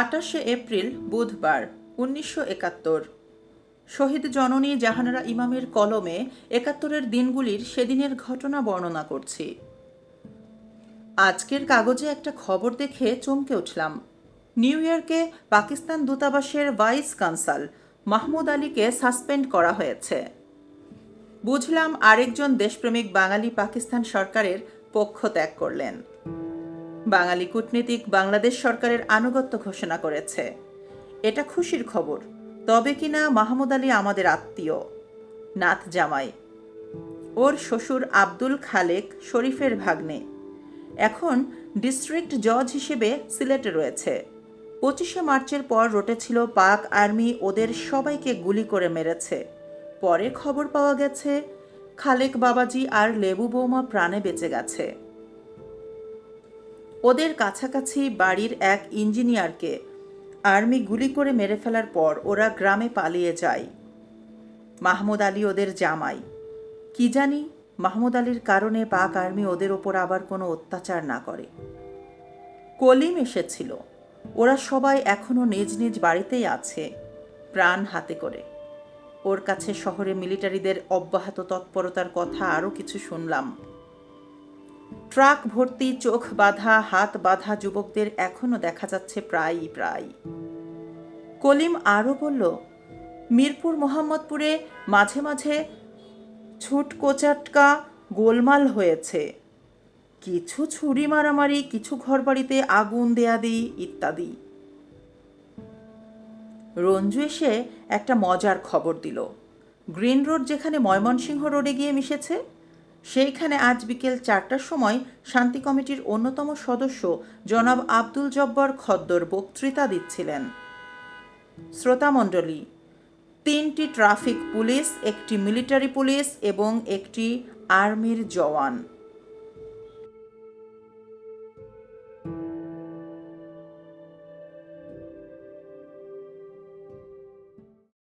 আটাশে April, বুধবার, উনিশশো একাত্তর। শহীদ জননী জাহানারা ইমামের কলমে একাত্তরের দিনগুলির সেদিনের ঘটনা বর্ণনা করছি। আজকের কাগজে একটা খবর দেখে চমকে উঠলাম। নিউ ইয়র্কে পাকিস্তান দূতাবাসের ভাইস কনসাল মাহমুদ আলীকে সাসপেন্ড করা হয়েছে। বুঝলাম আরেকজন দেশপ্রেমিক বাঙালি পাকিস্তান সরকারের পক্ষ ত্যাগ করলেন। বাঙালি কূটনীতিক বাংলাদেশ সরকারের আনুগত্য ঘোষণা করেছে। এটা খুশির খবর। তবে কিনা মাহমুদ আলী আমাদের আত্মীয়। নাথ জামাই। ওর শ্বশুর আব্দুল খালেক শরীফের ভাগ্নে। এখন ডিস্ট্রিক্ট জজ হিসেবে সিলেটে রয়েছে। পঁচিশে মার্চের পর রটেছিল পাক আর্মি, ওদের সবাইকে গুলি করে মেরেছে। পরে খবর পাওয়া গেছে, খালেক বাবাজি আর লেবু বৌমা প্রাণে বেঁচে গেছে। ওদের কাছাকাছি বাড়ির এক ইঞ্জিনিয়ারকে আর্মি গুলি করে মেরে ফেলার পর ওরা গ্রামে পালিয়ে যায়। মাহমুদ আলী ওদের জামাই। কি জানি মাহমুদ আলীর কারণে পাক আর্মি ওদের ওপর আবার কোনো অত্যাচার না করে। কলিম এসেছিল। ওরা সবাই এখনও নিজ নিজ বাড়িতেই আছে, প্রাণ হাতে করে। ওর কাছে শহরে মিলিটারিদের অব্যাহত তৎপরতার কথা আরও কিছু শুনলাম। ট্রাক ভর্তি, চোখ বাঁধা, হাত বাঁধা যুবকদের এখনও দেখা যাচ্ছে প্রায়ই প্রায় কলিম আরও বলল, মিরপুর, মোহাম্মদপুরে মাঝে মাঝে ছুটকোচাটকা গোলমাল হয়েছে। কিছু ছুরি মারামারি, কিছু ঘরবাড়িতে আগুন দেয়া দিই ইত্যাদি। রঞ্জু এসে একটা মজার খবর দিল। গ্রিন রোড যেখানে ময়মনসিংহ রোডে গিয়ে মিশেছে সেইখানে আজ বিকেল চারটার সময় শান্তি কমিটির অন্যতম সদস্য জনাব আব্দুল জব্বর খদ্দর বক্তৃতা দিচ্ছিলেন। শ্রোতামণ্ডলী তিনটি ট্রাফিক পুলিশ, একটি মিলিটারি পুলিশ এবং একটি আর্মির জওয়ান।